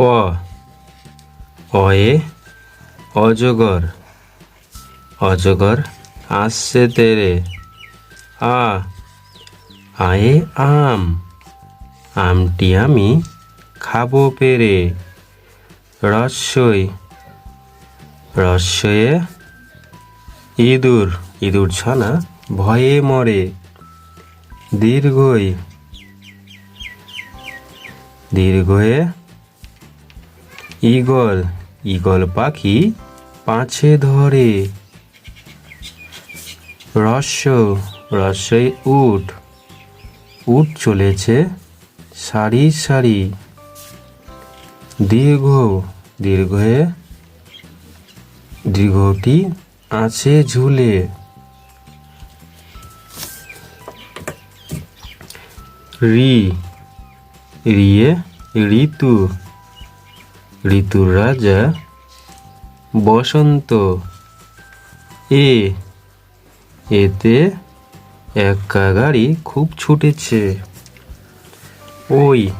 অ অয়ে অজগর অজগর আসছে তেরে। আ, আয়ে আম, আমটি আমি খাব পেরে। রস্যই রস্যয়ে ইঁদুর ইঁদুর ছানা ভয়ে মরে। দীর্ঘই, দীর্ঘয়ে ঈগল ঈগল পাখি পাঁচে ধরে। রস্য রস্যই উট। উট চলেছে সারি সারি। দীর্ঘ দীর্ঘয়ে দীর্ঘটি আছে ঝুলে। রি রিয়ে ঋতু। ঋতুর রাজা বসন্ত। এ, এতে একা গাড়ি খুব ছুটেছে। ওই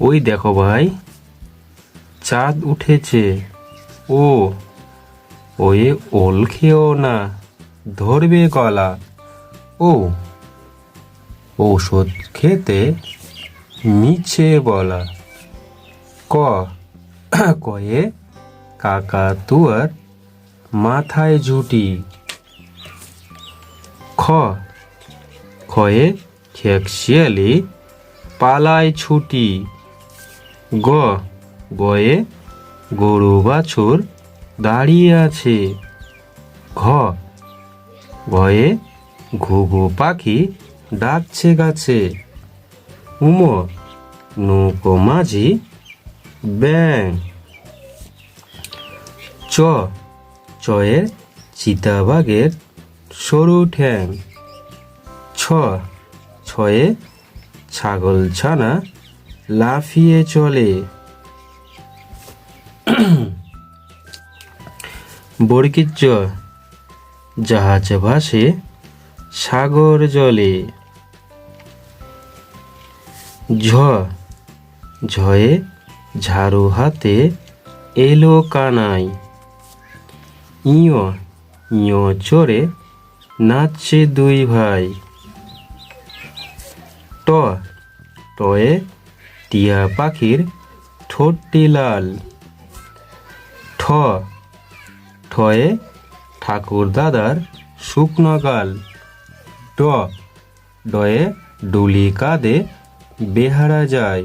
ওই দেখো ভাই, চাঁদ উঠেছে। ও, ওয়ে ওল খেও না, ধরবে গলা ও, ঔষধ খেতে মিছে বলা। ক? কয়ে কাকা তুয়ার মাথায় ঝুটি। খ? খয়ে খেকশিয়ালি পালায় ছুটি। গ? গয়ে গরু বাছুর দাঁড়িয়ে আছে। ঘ? ঘয়ে ঘুঘু পাখি ডাকছে গাছে। উম? নৌকো মাঝি ব্যাং। চ। চয়ে চিতাবাঘের সরু ঠ্যাং। ছ। ছয়ে ছাগল ছানা লাফিয়ে চলে। বর্গির জ জাহাজ ভাসে সাগর জলে। ঝ। ঝয়ে ঝাড়ু হাতে এলো কানাই। ইয় ইয় চড়ে নাচছে দুই ভাই। ট টয়ে টিয়া পাখির ঠোঁটটি লাল। ঠ, ঠয়ে ঠাকুর দাদার শুকনো গাল। ড ডয়ে ডুলি কাঁধে বেহারা যায়।